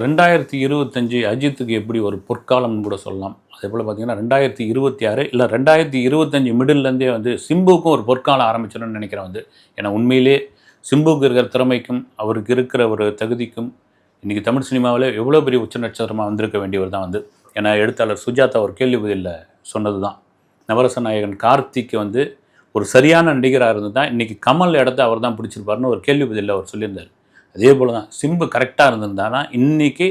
ரெண்டாயிரத்தி இருபத்தஞ்சு அஜித்துக்கு எப்படி ஒரு பொற்காலம்னு கூட சொல்லலாம். அதே போல் பார்த்தீங்கன்னா ரெண்டாயிரத்தி இருபத்தி ஆறு இல்லை ரெண்டாயிரத்தி இருபத்தஞ்சி மிடில்லேருந்தே வந்து சிம்புவுக்கும் ஒரு பொற்காலம் ஆரம்பிச்சிடணும்னு நினைக்கிறேன் வந்து. ஏன்னா உண்மையிலே சிம்புவுக்கு இருக்கிற திறமைக்கும் அவருக்கு இருக்கிற ஒரு தகுதிக்கும் இன்றைக்கி தமிழ் சினிமாவில் எவ்வளோ பெரிய உச்ச நட்சத்திரமாக வந்திருக்க வேண்டியவர் தான் வந்து. ஏன்னா எழுத்தாளர் சுஜாதா ஒரு கேள்வி பதிலில் சொன்னது தான் நவரச நாயகன் கார்த்திக் வந்து ஒரு சரியான நடிகராக இருந்து தான் இன்றைக்கி கமல் இடத்த அவர் தான் பிடிச்சிருப்பாருன்னு ஒரு கேள்வி பதிலில் அவர் சொல்லியிருந்தார். அதே போல் தான் சிம்பு கரெக்டாக இருந்திருந்தானா இன்றைக்கி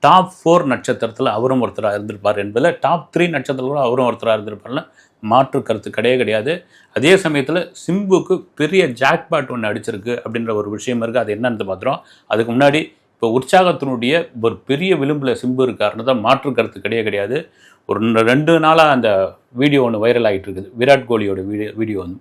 டாப் ஃபோர் நட்சத்திரத்தில் அவரும் ஒருத்தராக இருந்திருப்பார் என்பதில் டாப் த்ரீ நட்சத்திரத்தில் அவரும் ஒருத்தராக இருந்திருப்பார்ல. மாற்று கருத்து கிடையவே கிடையாது. அதே சமயத்தில் சிம்புக்கு பெரிய ஜாக்பாட் ஒன்று அடிச்சிருக்கு அப்படின்ற ஒரு விஷயம் இருக்குது அது என்னன்னு பார்த்துறோம் அதுக்கு முன்னாடி இப்போ உற்சாகத்தினுடைய ஒரு பெரிய விளிம்பில் சிம்பு இருக்காருன்னு தான் மாற்று கருத்து கிடையவே கிடையாது. ஒரு ரெண்டு- நாளாக அந்த வீடியோ ஒன்று வைரல் ஆகிட்டு இருக்குது. விராட் கோலியோட வீடியோ வீடியோ வந்து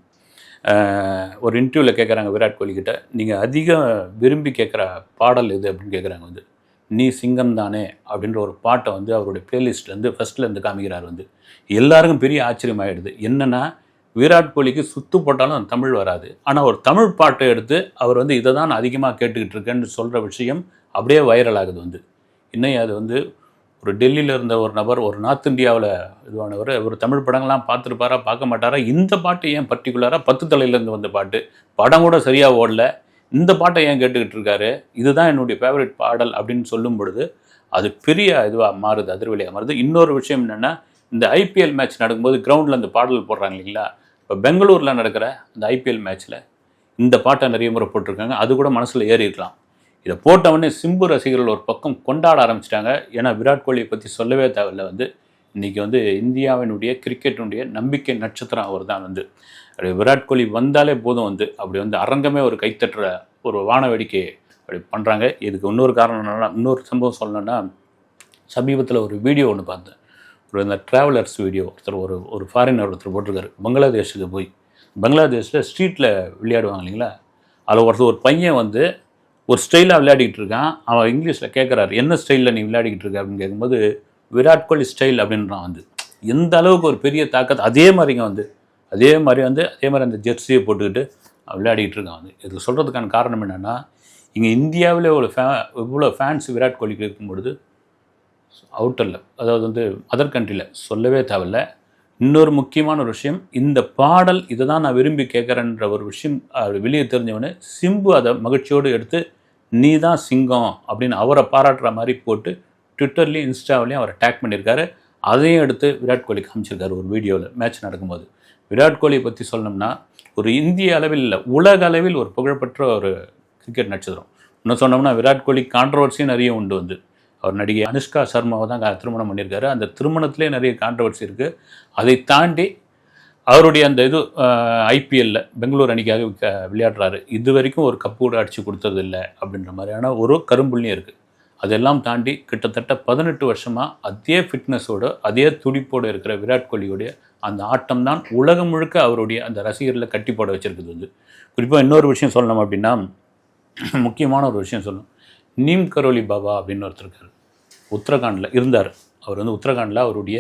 ஒரு இன்டர்வியூவில் கேட்குறாங்க விராட் கோலி கிட்ட. நீங்கள் அதிகம் விரும்பி கேட்குற பாடல் எது அப்படின்னு கேட்குறாங்க வந்து நீ சிங்கம் தானே அப்படின்ற ஒரு பாட்டை வந்து அவருடைய பிளேலிஸ்ட்லேருந்து ஃபஸ்ட்லேருந்து காமிக்கிறார் வந்து. எல்லாருக்கும் பெரிய ஆச்சரியமாயிடுது. என்னென்னா விராட் கோலிக்கு சுத்து போட்டாலும் தமிழ் வராது. ஆனால் ஒரு தமிழ் பாட்டை எடுத்து அவர் வந்து இதை தான் நான் அதிகமாக கேட்டுக்கிட்டு இருக்கேன்னு சொல்கிற விஷயம் அப்படியே வைரல் ஆகுது வந்து. இன்னும் அது வந்து ஒரு டெல்லியில் இருந்த ஒரு நபர் ஒரு நார்த் இந்தியாவில் இதுவானவர். ஒரு தமிழ் படங்கள்லாம் பார்த்துருப்பாரா பார்க்க மாட்டாரா? இந்த பாட்டு ஏன் பர்டிகுலராக பத்து தலையிலேருந்து வந்த பாட்டு? படம் கூட சரியாக ஓடல. இந்த பாட்டை ஏன் கேட்டுக்கிட்டு இருக்காரு? இதுதான் என்னுடைய ஃபேவரட் பாடல் அப்படின்னு சொல்லும் பொழுது அது பெரிய இதுவாக மாறுது அதிர்வலியாக மாறுது. இன்னொரு விஷயம் என்னென்னா இந்த ஐபிஎல் மேட்ச் நடக்கும்போது கிரவுண்டில் அந்த பாடல் போடுறாங்க இல்லைங்களா? இப்போ பெங்களூரில் நடக்கிற அந்த ஐபிஎல் மேட்ச்சில் இந்த பாட்டை நிறைய முறை போட்டிருக்காங்க. அது கூட மனசில் ஏறி இருக்கலாம் இதை போட்டவொடனே சிம்பு ரசிகர்கள் ஒரு பக்கம் கொண்டாட ஆரம்பிச்சிட்டாங்க. ஏன்னா விராட் கோலியை பற்றி சொல்லவே தேவையில்ல வந்து. இன்றைக்கி வந்து இந்தியாவினுடைய கிரிக்கெட்டினுடைய நம்பிக்கை நட்சத்திரம் அவர் தான் வந்து. அப்படி விராட் கோலி வந்தாலே போதும் வந்து. அப்படி வந்து அரங்கமே ஒரு கைத்தட்டுற ஒரு வான வேடிக்கை அப்படி பண்ணுறாங்க இதுக்கு இன்னொரு காரணம் என்னென்னா இன்னொரு சம்பவம் சொல்லணும்னா சமீபத்தில் ஒரு வீடியோ ஒன்று பார்த்தேன். ஒரு இந்த ட்ராவலர்ஸ் வீடியோ. ஒருத்தர் ஒரு ஒரு ஃபாரினர் ஒருத்தர் போட்டிருக்காரு. பங்களாதேஷுக்கு போய். பங்களாதேஷில் ஸ்ட்ரீட்டில் விளையாடுவாங்க இல்லைங்களா? அதில் ஒருத்தர் ஒரு பையன் வந்து ஒரு ஸ்டைலாக விளையாடிக்கிட்டு இருக்கான். அவன் இங்கிலீஷில் கேட்குறாரு என்ன ஸ்டைலில் நீ விளையாடிக்கிட்டு இருக்க? அப்படின்னு கேட்கும்போது விராட் கோலி ஸ்டைல் அப்படின்றான் வந்து. எந்த அளவுக்கு ஒரு பெரிய தாக்கத்தை அதே மாதிரிங்க வந்து. அதே மாதிரி வந்து அதே மாதிரி அந்த ஜெர்சியை போட்டுக்கிட்டு விளையாடிக்கிட்டு இருக்கான் வந்து. இது சொல்கிறதுக்கான காரணம் என்னென்னா இங்கே இந்தியாவில் ஒரு ஃபே இவ்வளோ ஃபேன்ஸ் விராட் கோலிக்கு இருக்கும்பொழுது அவுட்டரில் அதாவது வந்து அதர் கண்ட்ரியில் சொல்லவே தேவையில்ல. இன்னொரு முக்கியமான ஒரு விஷயம் இந்த பாடல் இதை தான் நான் விரும்பி கேட்குறேன்ற ஒரு விஷயம் வெளியே தெரிஞ்சவொடனே சிம்பு அதை மகிழ்ச்சியோடு எடுத்து நீ தான் சிங்கம் அப்படின்னு அவரை பாராட்டுற மாதிரி போட்டு ட்விட்டர்லேயும் இன்ஸ்டாவிலையும் அவரை டேக் பண்ணியிருக்காரு. அதையும் எடுத்து விராட் கோலி காமிச்சிருக்காரு ஒரு வீடியோவில் மேட்ச் நடக்கும்போது. விராட் கோலியை பற்றி சொல்லணும்னா ஒரு இந்திய அளவில் இல்லை உலக அளவில் ஒரு புகழ்பெற்ற ஒரு கிரிக்கெட் நட்சத்திரம். இன்னும் சொன்னோம்னா விராட் கோலி கான்ட்ரவர்சியும் நிறைய உண்டு வந்து. அவர் நடிகை அனுஷ்கா சர்மாவை தான் திருமணம் பண்ணியிருக்காரு. அந்த திருமணத்திலே நிறைய கான்ட்ரவர்சி இருக்குது அதை தாண்டி அவருடைய அந்த இது ஐபிஎல்ல பெங்களூர் அணிக்காக விளையாடுறாரு. இது வரைக்கும் ஒரு கப்பு கூட அடித்து கொடுத்தது இல்லை அப்படின்ற மாதிரியான ஒரு கரும்புள்ளியும் இருக்குது அதெல்லாம் தாண்டி கிட்டத்தட்ட பதினெட்டு வருஷமாக அதே ஃபிட்னஸோட அதே துடிப்போடு இருக்கிற விராட் கோலியோடைய அந்த ஆட்டம் தான் உலகம் முழுக்க அவருடைய அந்த ரசிகர்களை கட்டி போட வச்சுருக்குது வந்து. குறிப்பாக இன்னொரு விஷயம் சொல்லணும் அப்படின்னா முக்கியமான ஒரு விஷயம் சொல்லணும். நீம் கரோலி பாபா அப்படின்னு ஒருத்தர் இருக்கார். உத்தரகாண்டில் இருந்தார். அவர் வந்து உத்தரகாண்டில் அவருடைய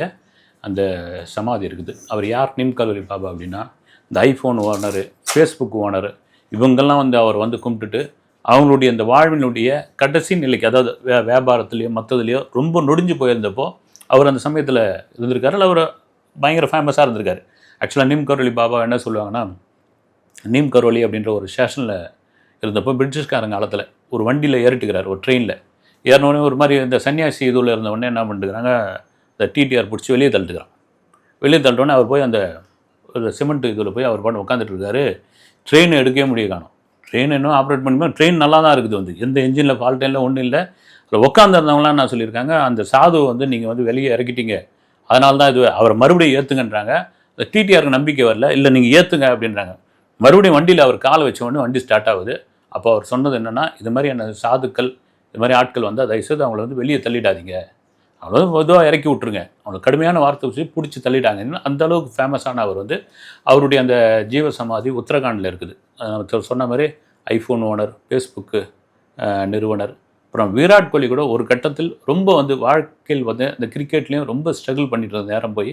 அந்த சமாதி இருக்குது. அவர் யார்? நீம் கரோலி பாபா அப்படின்னா இந்த ஐஃபோன் ஓனரு ஃபேஸ்புக் ஓனரு இவங்கெல்லாம் வந்து அவர் வந்து கும்பிட்டுட்டு அவங்களுடைய அந்த வாழ்வினுடைய கடைசி நிலைக்கு அதாவது வே வியாபாரத்துலேயோ மற்றதுலையோ ரொம்ப நொடிஞ்சு போயிருந்தப்போ அவர் அந்த சமயத்தில் இருந்திருக்காரு. இல்லை அவர் பயங்கர ஃபேமஸாக இருந்திருக்காரு. ஆக்சுவலாக நீம் கரோலி பாபா என்ன சொல்லுவாங்கன்னா நீம் கரோலி அப்படின்ற ஒரு ஸ்டேஷனில் இருந்தப்போ பிரிட்டிஷ்காரங்க காலத்தில் ஒரு வண்டியில் ஏறிட்டுக்கிறார் ஒரு ட்ரெயினில் ஏறினோடனே ஒரு மாதிரி இந்த சன்னியாசி இதுவில் இருந்த உடனே என்ன பண்ணிட்டுக்கிறாங்க இந்த டிடிஆர் பிடிச்சி வெளியே தள்ளிட்டுக்கிறான். வெளியே தள்ளிட்டோன்னே அவர் போய் அந்த ஒரு சிமெண்ட் இதில் போய் அவர் பாட்டு உட்காந்துட்டு இருக்காரு ட்ரெயின் எடுக்கவே முடிய காணும். ட்ரெயின் இன்னும் ஆப்ரேட் பண்ணும்போது ட்ரெயின் நல்லா தான் இருக்குது வந்து. எந்த என்ஜினில் ஃபால்ட் இல்லை ஒன்றும் இல்லை. அதில் உட்காந்துருந்தவங்களாம் என்ன சொல்லியிருக்காங்க அந்த சாது வந்து நீங்கள் வந்து வெளியே இறக்கிட்டீங்க. அதனால தான் இது அவரை மறுபடியும் ஏற்றுங்கன்றாங்க இந்த டிடிஆருக்கு நம்பிக்கை வரல. இல்லை நீங்கள் ஏற்றுங்க அப்படின்றாங்க. மறுபடியும் வண்டியில் அவர் காலை வச்ச உடனே வண்டி ஸ்டார்ட் ஆகுது. அப்போ அவர் சொன்னது என்னென்னா இது மாதிரியான சாதுக்கள் இது மாதிரி ஆட்கள் வந்து தயவுசெய்து அவங்கள வந்து வெளியே தள்ளிடாதீங்க. அவங்கள வந்து பொதுவாக இறக்கி விட்ருங்க அவங்களுக்கு கடுமையான வார்த்தை வச்சு பிடிச்சி தள்ளிட்டாங்க. அந்த அளவுக்கு ஃபேமஸான அவர் வந்து அவருடைய அந்த ஜீவ சமாதி உத்தரகாண்டில் இருக்குது. சொன்ன மாதிரி ஐஃபோன் ஓனர் ஃபேஸ்புக்கு நிறுவனர் அப்புறம் விராட் கோலி கூட ஒரு கட்டத்தில் ரொம்ப வந்து வாழ்க்கையில் வந்து அந்த கிரிக்கெட்லேயும் ரொம்ப ஸ்ட்ரகிள் பண்ணிட்டு இருந்த நேரம் போய்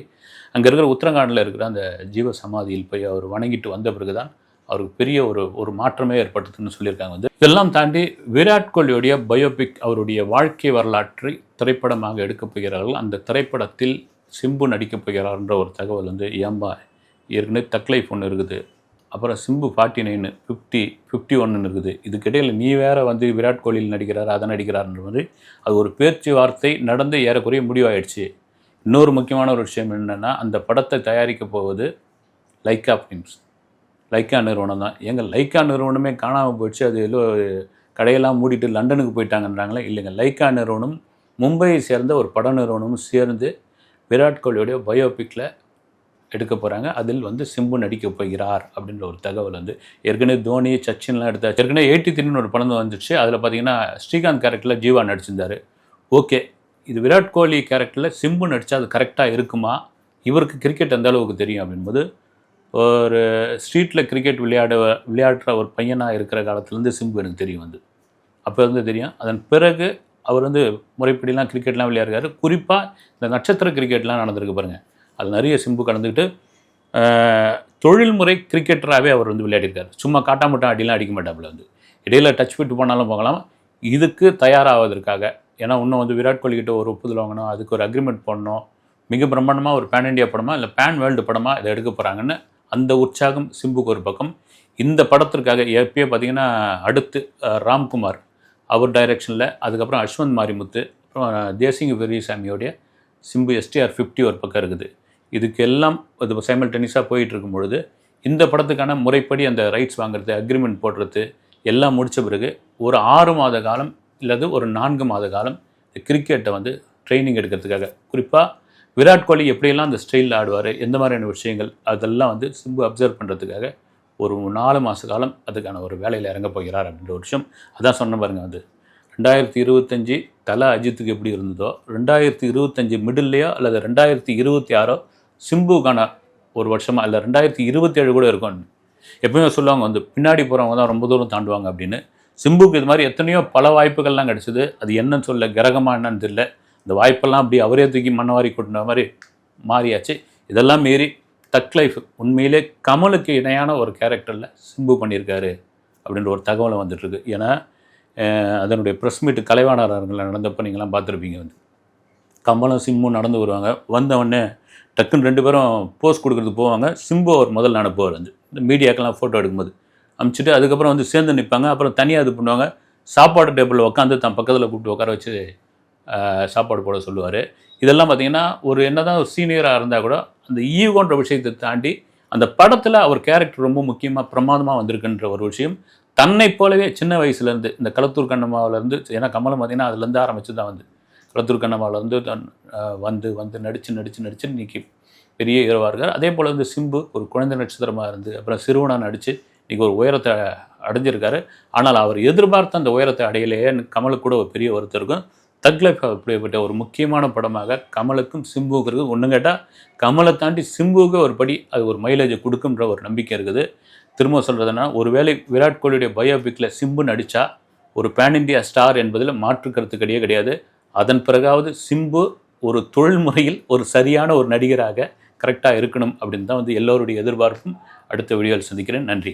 அங்கே இருக்கிற உத்தரகாண்டில் இருக்கிற அந்த ஜீவ சமாதியில் போய் அவர் வணங்கிட்டு வந்த பிறகு தான் அவருக்கு பெரிய ஒரு ஒரு மாற்றமே ஏற்பட்டதுன்னு சொல்லியிருக்காங்க வந்து. இதெல்லாம் தாண்டி விராட் கோலியுடைய பயோபிக் அவருடைய வாழ்க்கை வரலாற்றை திரைப்படமாக எடுக்கப் போகிறார்கள். அந்த திரைப்படத்தில் சிம்பு நடிக்கப் போகிறார்ன்ற ஒரு தகவல் வந்து ஏம்பா ஏற்கனவே தக்லைஃப் ஒன்று இருக்குது. அப்புறம் Simbu forty nine fifty fifty ஒன்னு இருக்குது. இதுக்கிடையில் நீ வேற வந்து விராட் கோலியில் நடிக்கிறார் அதை நடிக்கிறார்ன்ற மாதிரி அது ஒரு பேச்சுவார்த்தை நடந்து ஏறக்குறைய முடிவாயிடுச்சு. இன்னொரு முக்கியமான ஒரு விஷயம் என்னென்னா அந்த படத்தை தயாரிக்க போவது லைக்கா ஃபிலிம்ஸ் லைக்கா நிறுவனம் தான். எங்கள் லைக்கா நிறுவனமே காணாமல் போயிடுச்சு. அது ஏதோ கடையெல்லாம் மூடிட்டு லண்டனுக்கு போயிட்டாங்கன்றாங்களே? இல்லைங்க. லைக்கா நிறுவனம் மும்பையை சேர்ந்த ஒரு பட நிறுவனமும் சேர்ந்து விராட் கோலியோடைய பயோபிக்கில் எடுக்க போகிறாங்க அதில் வந்து சிம்பு நடிக்க போகிறார் அப்படின்ற ஒரு தகவல் வந்து ஏற்கனவே தோனி சச்சின்லாம் எடுத்தாச்சு. ஏற்கனவே எயிட்டி த்ரீன்னு ஒரு படம் வந்துச்சு அதில் பார்த்தீங்கன்னா ஸ்ரீகாந்த் கேரக்டரில் ஜீவா நடிச்சிருந்தார். ஓகே. இது விராட் கோலி கேரக்டரில் சிம்பு நடித்தா அது கரெக்டாக இருக்குமா? இவருக்கு கிரிக்கெட் அந்த அளவுக்கு தெரியும் அப்படின்போது ஒரு ஸ்ட்ரீட்டில் கிரிக்கெட் விளையாட விளையாடுற ஒரு பையனாக இருக்கிற காலத்துலேருந்து சிம்பு எனக்கு தெரியும் வந்து. அப்போ இருந்து தெரியும். அதன் பிறகு அவர் வந்து முறைப்படிலாம் கிரிக்கெட்லாம் விளையாடுறாரு. குறிப்பாக இந்த நட்சத்திர கிரிக்கெட்லாம் நடந்திருக்கு பாருங்கள் அது நிறைய சிம்பு கலந்துக்கிட்டு தொழில்முறை கிரிக்கெட்டராகவே அவர் வந்து விளையாடிருக்காரு. சும்மா காட்டாமட்டம் அடிலாம் அடிக்க மாட்டாப்புல வந்து. இடையில் டச் விட்டு போனாலும் போகலாம். இதுக்கு தயாராவதற்காக ஏன்னா இன்னும் வந்து விராட் கோலி கிட்ட ஒரு ஒப்புதல் வாங்கணும். அதுக்கு ஒரு அக்ரிமெண்ட் பண்ணணும் மிக பிரம்மாண்டமாக ஒரு பேன் இண்டியா படமா இல்லை பேன் வேர்ல்டு படமாக இதை எடுக்க போகிறாங்கன்னு அந்த உற்சாகம் சிம்புக்கு ஒரு பக்கம். இந்த படத்திற்காக எப்பயே பார்த்தீங்கன்னா அடுத்து ராம்குமார் அவர் டைரக்ஷனில் அதுக்கப்புறம் அஸ்வந்த் மாரிமுத்து அப்புறம் தேசிங்க பெரியசாமியோடைய சிம்பு எஸ்டிஆர் ஃபிஃப்டி ஒரு பக்கம் இருக்குது. இதுக்கு எல்லாம் இது சைமல் டென்னிஸாக போயிட்டு இருக்கும் பொழுது இந்த படத்துக்கான முறைப்படி அந்த ரைட்ஸ் வாங்குறது அக்ரிமெண்ட் போடுறது எல்லாம் முடித்த பிறகு ஒரு ஆறு மாத காலம் இல்லது ஒரு நான்கு மாத காலம் கிரிக்கெட்டை வந்து ட்ரைனிங் எடுக்கிறதுக்காக. குறிப்பாக விராட் கோலி எப்படியெல்லாம் அந்த ஸ்டைலில் ஆடுவார் எந்த மாதிரியான விஷயங்கள் அதெல்லாம் வந்து சிம்பு அப்சர்வ் பண்ணுறதுக்காக ஒரு நாலு மாத காலம் அதுக்கான ஒரு வேலையில் இறங்க போகிறார் அப்படின்ற ஒரு விஷயம். அதான் சொன்ன பாருங்க வந்து ரெண்டாயிரத்தி இருபத்தஞ்சி தலை அஜித்துக்கு எப்படி இருந்ததோ ரெண்டாயிரத்தி இருபத்தஞ்சி மிடில்லையோ அல்லது ரெண்டாயிரத்தி இருபத்தி ஆறோ சிம்புக்கான ஒரு வருஷமாக இல்லை ரெண்டாயிரத்தி இருபத்தேழு கூட இருக்கும். எப்பவுமே சொல்லுவாங்க வந்து பின்னாடி போகிறவங்க தான் ரொம்ப தூரம் தாண்டுவாங்க அப்படின்னு. சிம்புக்கு இது மாதிரி எத்தனையோ பல வாய்ப்புகள்லாம் கிடச்சிது. அது என்னன்னு சொல்ல கிரகமா என்னன்னு தெரியல. இந்த வாய்ப்பெல்லாம் அப்படி அவரே தூக்கி மண்ணவாரி கொட்டின மாதிரி மாறியாச்சு. இதெல்லாம் மீறி டக் லைஃப் உண்மையிலே கமலுக்கு இணையான ஒரு கேரக்டரில் சிம்பு பண்ணியிருக்காரு அப்படின்ற ஒரு தகவலை வந்துட்டுருக்கு. ஏன்னா அதனுடைய ப்ரெஸ் மீட்டு கலைவாணர் அரங்கில் நடந்தப்போ நீங்களாம் பார்த்துருப்பீங்க வந்து. கமலும் சிம்பும் நடந்து வருவாங்க. வந்தவொடனே டக்குன்னு ரெண்டு பேரும் போஸ் கொடுக்குறது போவாங்க. சிம்பு அவர் முதல்ல அனுப்புவார் வந்து. இந்த மீடியாக்கெல்லாம் ஃபோட்டோ எடுக்கும்போது அமுச்சுட்டு அதுக்கப்புறம் வந்து சேர்ந்து நிற்பாங்க அப்புறம் தனியாக இது பண்ணுவாங்க. சாப்பாடு டேபிளில் உட்காந்து தன் பக்கத்தில் கூப்பிட்டு உட்கார வச்சு சாப்பாடு போட சொல்லுவார். இதெல்லாம் பார்த்தீங்கன்னா ஒரு என்னதான் ஒரு சீனியராக இருந்தால் கூட அந்த ஈகோன்ற விஷயத்தை தாண்டி அந்த படத்தில் அவர் கேரக்டர் ரொம்ப முக்கியமாக பிரமாதமாக வந்திருக்குன்ற ஒரு விஷயம் தன்னை போலவே சின்ன வயசுலேருந்து இந்த களத்தூர் கண்ணம்மாவிலேருந்து ஏன்னா கமலம் பார்த்திங்கன்னா அதுலேருந்து ஆரம்பித்து தான் வந்து. களத்தூர் கண்ணம்மாவிலேருந்து தன் வந்து வந்து நடித்து நடித்து நடித்து இன்றைக்கி பெரிய ஹீரோவாக இருக்கார். அதே போல் வந்து சிம்பு ஒரு குழந்தை நட்சத்திரமாக இருந்து அப்புறம் சிறுவனாக நடித்து இன்னைக்கு ஒரு உயரத்தை அடைஞ்சிருக்காரு. ஆனால் அவர் எதிர்பார்த்த அந்த உயரத்தை அடையலையே கமலுக்கு கூட ஒரு பெரிய ஒருத்தருக்கும் இருக்கும் தக் லைஃப் அப்படிப்பட்ட ஒரு முக்கியமான படமாக கமலுக்கும் சிம்புவுக்கு இருக்குது. ஒன்று கேட்டால் கமலை தாண்டி சிம்புவுக்கு ஒரு படி அது ஒரு மைலேஜை கொடுக்குன்ற ஒரு நம்பிக்கை இருக்குது. திரும்ப சொல்கிறதுனா ஒருவேளை விராட் கோலியுடைய பயோபிக்கில் சிம்பு நடித்தா ஒரு பேன் இந்தியா ஸ்டார் என்பதில் மாற்று கருத்து கிடையாது கிடையாது. அதன் பிறகாவது சிம்பு ஒரு தொழில் முறையில் ஒரு சரியான ஒரு நடிகராக கரெக்டாக இருக்கணும் அப்படின்னு தான் வந்து எல்லோருடைய எதிர்பார்ப்பும். அடுத்த வீடியோவில் சந்திக்கிறேன். நன்றி.